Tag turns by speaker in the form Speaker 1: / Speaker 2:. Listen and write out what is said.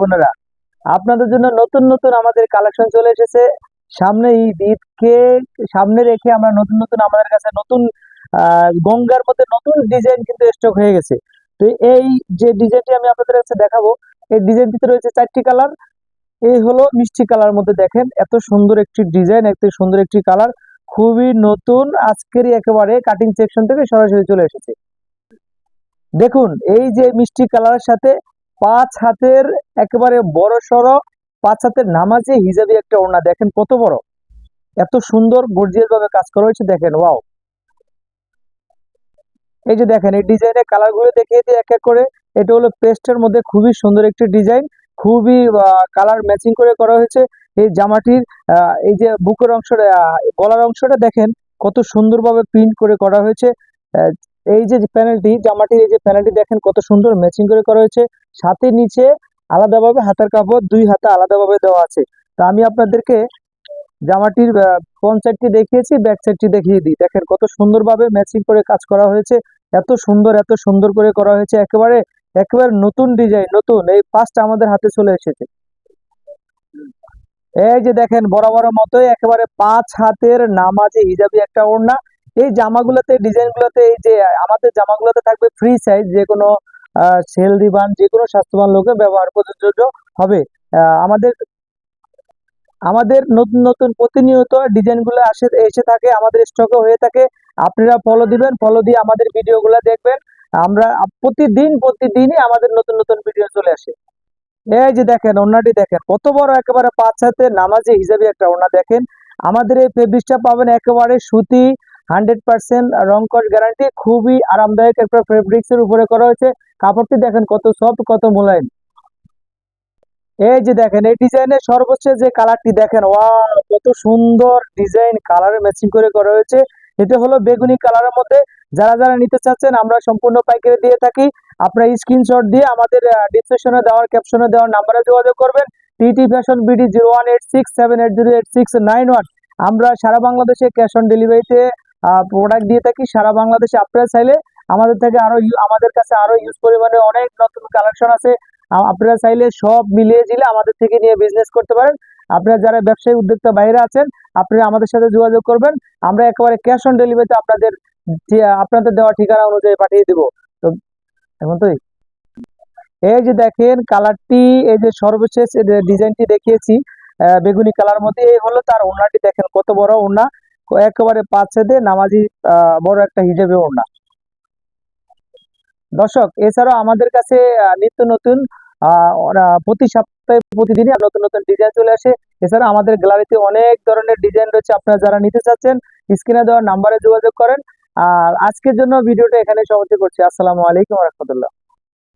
Speaker 1: বোনেরা আপনাদের জন্য নতুন নতুন আমাদের কালেকশন চলে এসেছে। সামনে ঈদ ঈদকে সামনে রেখে আমরা নতুন নতুন আমাদের কাছে নতুন গঙ্গার মধ্যে নতুন ডিজাইন কিন্তু স্টক হয়ে গেছে। তো এই যে ডিজাইনটি আমি আপনাদের কাছে দেখাবো, এই ডিজাইনটিতে রয়েছে চারটি কালার এই হলো মিষ্টি কালার মধ্যে দেখেন, এত সুন্দর একটি ডিজাইন এত সুন্দর একটি কালার খুবই নতুন, আজকেরই একেবারে কাটিং সেকশন থেকে সরাসরি চলে এসেছে। দেখুন, এই যে মিষ্টি কালারের সাথে পাঁচ হাতের একেবারে বড় সড়ো, পাঁচ হাতের নামাজে হিজাবি একটা ওড়না। দেখেন কত বড়। এত সুন্দর গর্জিয়াস ভাবে কাজ করা হয়েছে, দেখেন, ওয়াও। এই যে দেখেন, এই ডিজাইনের কালারগুলো দেখিয়ে দিই এক এক করে। এটা হলো পেস্টের মধ্যে খুবই সুন্দর একটি ডিজাইন। খুবই কালার ম্যাচিং করে করা হয়েছে। এই জামাটির এই যে বুকের অংশটা গলার অংশটা দেখেন, কত সুন্দরভাবে প্রিন্ট করে করা হয়েছে। এই যে প্যানেলটি জামাটির এই যে প্যানেলটি দেখেন কত সুন্দর ম্যাচিং করে করা হয়েছে। সাথে নিচে আলাদাভাবে হাতার কাপড়, দুই হাতা আলাদাভাবে দেওয়া আছে। তা আমি আপনাদেরকে জামাটির ফ্রন্ট সাইডটি দেখিয়েছি ব্যাক সাইডটি দেখিয়ে দিই। দেখেন কত সুন্দরভাবে ম্যাচিং করে কাজ করা হয়েছে। এত সুন্দর এত সুন্দর করে করা হয়েছে। একেবারে একেবারে নতুন ডিজাইন নতুন। এই পাঁচটা আমাদের হাতে চলে এসেছে। এই যে দেখেন বড় মতোই একেবারে পাঁচ হাতের নামাজি হিজাবি একটা ওড়না। এই জামাগুলোতে ডিজাইন গুলোতে এই যে, আমাদের জামাগুলোতে থাকবে ফ্রি সাইজ যে কোনো সেল দিবান, যে কোনো স্বাস্থ্যবান লোকে ব্যবহার প্রযোজ্য হবে। আমাদের আমাদের নতুন নতুন প্রতিনিয়ত ডিজাইনগুলো আসে, এসে থাকে, আমাদের স্টকে হয়ে থাকে। আপনারা ফলো দিবেন ফলো দিয়ে আমাদের ভিডিওগুলো দেখবেন। আমরা প্রতিদিন, প্রতিদিনই আমাদের নতুন নতুন ভিডিও চলে আসে। এই যে দেখেন, ওড়নাটি দেখেন, কত বড় একেবারে পাঁচ হাতে নামাজে হিসাবে একটা ওড়না দেখেন। আমাদের এই ফেব্রিক্সটা পাবেন একেবারে সুতি হান্ড্রেড পার্সেন্ট রং কস গ্যারান্টি, খুবই আরামদায়ক একটা ফেব্রিক্স এর উপরে করা হয়েছে। কাপড়টি দেখেন কত সফট, কত মোলায়েম। এই যে দেখেন, এই ডিজাইনের সর্বোচ্চ যে কালারটি দেখেন ওয়া কত সুন্দর ডিজাইন, কালারে ম্যাচিং করে করা হয়েছে। এটা হলো বেগুনি কালারের মধ্যে। যারা যারা নিতে চাচ্ছেন, আমরা সম্পূর্ণ পাইকারি দিয়ে থাকি। আপনারা স্ক্রিনশট দিয়ে আমাদের ডিসক্রিপশনে দেওয়ার ক্যাপশনে দেওয়ার নাম্বারে যোগাযোগ করবেন। TT fashion BD zero one eight six seven eight zero eight six nine one আমরা সারা বাংলাদেশে ক্যাশ অন ডেলিভারিতে প্রোডাক্ট দিয়ে থাকি, সারা বাংলাদেশে আপনারা চাইলে আমাদের থেকে আরও আমাদের কাছে আরও ইউজ পরিমাণে অনেক নতুন কালেকশন আছে। আপনারা চাইলে সব মিলিয়ে দিলে আমাদের থেকে নিয়ে বিজনেস করতে পারেন। আপনারা যারা ব্যবসায়ী উদ্যোক্তা বাইরে আছেন, আপনারা আমাদের সাথে যোগাযোগ করবেন। আমরা একেবারে ক্যাশ অন ডেলিভারিতে আপনাদের আপনাদের দেওয়া ঠিকানা অনুযায়ী পাঠিয়ে দিব। তো, এখন তো এই। যে দেখেন কালারটি এই যে সর্বশেষ ডিজাইনটি দেখিয়েছি বেগুনি কালার মধ্যে। এই হলো তার ওড়নাটি, দেখেন কত বড় ওড়না। একেবারে পাঁচ ছেদে নামাজি বড় একটা হিজেবে ওড়না। দর্শক, এছাড়াও আমাদের কাছে নিত্য নতুন প্রতি সপ্তাহে, প্রতিদিনই নতুন নতুন ডিজাইন চলে আসে। এছাড়া আমাদের গ্যালারিতে অনেক ধরনের ডিজাইন রয়েছে। আপনারা যারা নিতে চাচ্ছেন স্ক্রিনে দেওয়া নাম্বারে যোগাযোগ করেন। আর আজকের জন্য ভিডিওটা এখানে সমাপ্তি করছি। আসসালামু আলাইকুম রহমতুল্লাহ।